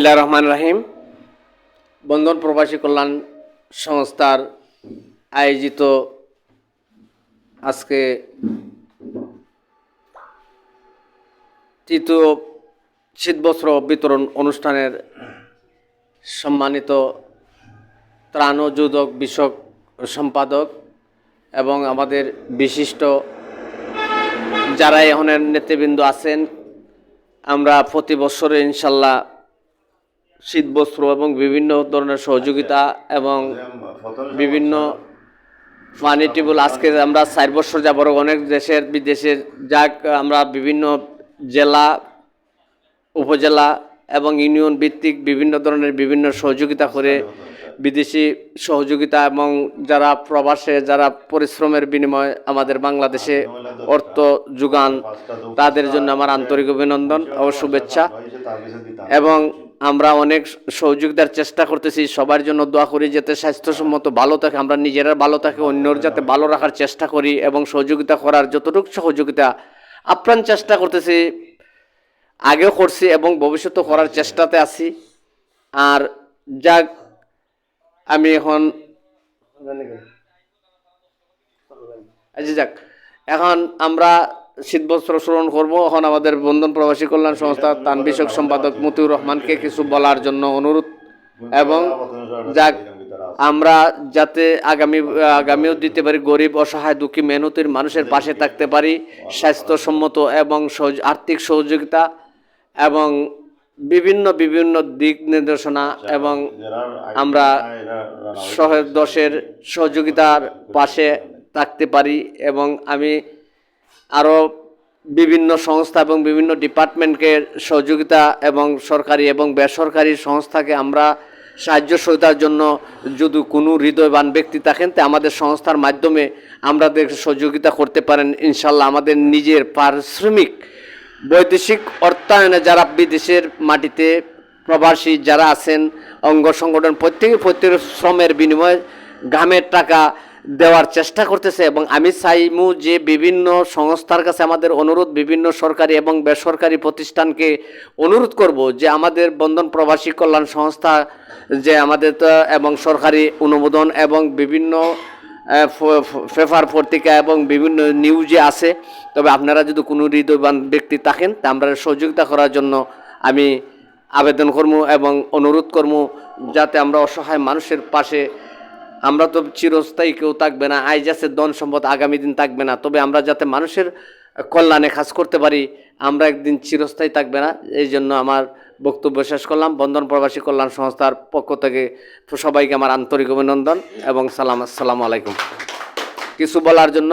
বিসমিল্লাহির রহমান রাহিম। বন্ধন প্রবাসী কল্যাণ সংস্থার আয়োজিত আজকে তৃতীয় শীতবস্ত্র বিতরণ অনুষ্ঠানের সম্মানিত ত্রাণ যোজক বিষয়ক সম্পাদক এবং আমাদের বিশিষ্ট যারা এখনের নেতৃবৃন্দ আছেন, আমরা প্রতি বছরে ইনশাল্লাহ শীত বস্ত্র এবং বিভিন্ন ধরনের সহযোগিতা এবং বিভিন্ন পানি টিউবওয়েল আজকে আমরা চার বছর যাবর অনেক দেশের বিদেশের যাক, আমরা বিভিন্ন জেলা, উপজেলা এবং ইউনিয়ন ভিত্তিক বিভিন্ন ধরনের বিভিন্ন সহযোগিতা করে বিদেশি সহযোগিতা এবং যারা প্রবাসে, যারা পরিশ্রমের বিনিময়ে আমাদের বাংলাদেশে অর্থ যোগান, তাদের জন্য আমার আন্তরিক অভিনন্দন ও শুভেচ্ছা। এবং আমরা অনেক সহযোগিতার চেষ্টা করতেছি, সবার জন্য দোয়া করি যাতে স্বাস্থ্যসম্মত ভালো থাকে, আমরা নিজেরা ভালো থাকে, অন্যর যাতে ভালো রাখার চেষ্টা করি এবং সহযোগিতা করার যতটুকু সহযোগিতা আপ্রাণ চেষ্টা করতেছি, আগেও করছি এবং ভবিষ্যতেও করার চেষ্টাতে আছি। আর যাক, আমি এখন আচ্ছা যাক, এখন আমরা শীত বস্ত্র স্মরণ করব। এখন আমাদের বন্ধন প্রবাসী কল্যাণ সংস্থা তান বিষয়ক সম্পাদক মতিউর রহমানকে কিছু বলার জন্য অনুরোধ এবং যাক, আমরা যাতে আগামী, আগামীও দিতে পারি গরিব, অসহায়, দুঃখী, মেহনতির মানুষের পাশে থাকতে পারি, স্বাস্থ্যসম্মত এবং আর্থিক সহযোগিতা এবং বিভিন্ন বিভিন্ন দিক নির্দেশনা এবং আমরা দশের সহযোগিতার পাশে থাকতে পারি এবং আমি আরও বিভিন্ন সংস্থা এবং বিভিন্ন ডিপার্টমেন্টকে সহযোগিতা এবং সরকারি এবং বেসরকারি সংস্থাকে আমরা সাহায্য সহায়তার জন্য যদি কোনো হৃদয়বান ব্যক্তি থাকেন, তা আমাদের সংস্থার মাধ্যমে আমাদের সহযোগিতা করতে পারেন। ইনশাল্লাহ আমাদের নিজের পারিশ্রমিক, বৈদেশিক অর্থায়নে যারা বিদেশের মাটিতে প্রবাসী যারা আছেন, অঙ্গ সংগঠন প্রত্যেকে প্রত্যেক শ্রমের বিনিময়ে ঘামের টাকা দেওয়ার চেষ্টা করতেছে এবং আমি চাইমু যে বিভিন্ন সংস্থার কাছে আমাদের অনুরোধ, বিভিন্ন সরকারি এবং বেসরকারি প্রতিষ্ঠানকে অনুরোধ করব যে আমাদের বন্ধন প্রবাসী কল্যাণ সংস্থা যে আমাদের এবং সরকারি অনুমোদন এবং বিভিন্ন পেপার পত্রিকা এবং বিভিন্ন নিউজে আছে, তবে আপনারা যদি কোনো হৃদয়বান ব্যক্তি থাকেন, তা আমরা সহযোগিতা করার জন্য আমি আবেদন করব এবং অনুরোধ করব যাতে আমরা অসহায় মানুষের পাশে আমরা তো চিরস্থায়ী, কেউ থাকবে না। আইজ আছে ধন সম্পদ আগামী দিন থাকবে না। তবে আমরা যাতে মানুষের কল্যাণে কাজ করতে পারি, আমরা একদিন চিরস্থায়ী থাকবে না। এই জন্য আমার বক্তব্য শেষ করলাম। বন্ধন প্রবাসী কল্যাণ সংস্থার পক্ষ থেকে সবাইকে আমার আন্তরিক অভিনন্দন এবং সালাম, আসসালামু আলাইকুম। কিছু বলার জন্য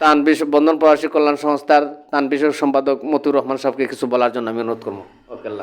তান বিশ্ব বন্ধন প্রবাসী কল্যাণ সংস্থার তান বিষয়ক সম্পাদক মতিউর রহমান সাহেবকে কিছু বলার জন্য আমি অনুরোধ করব। ওকে, আল্লাহ।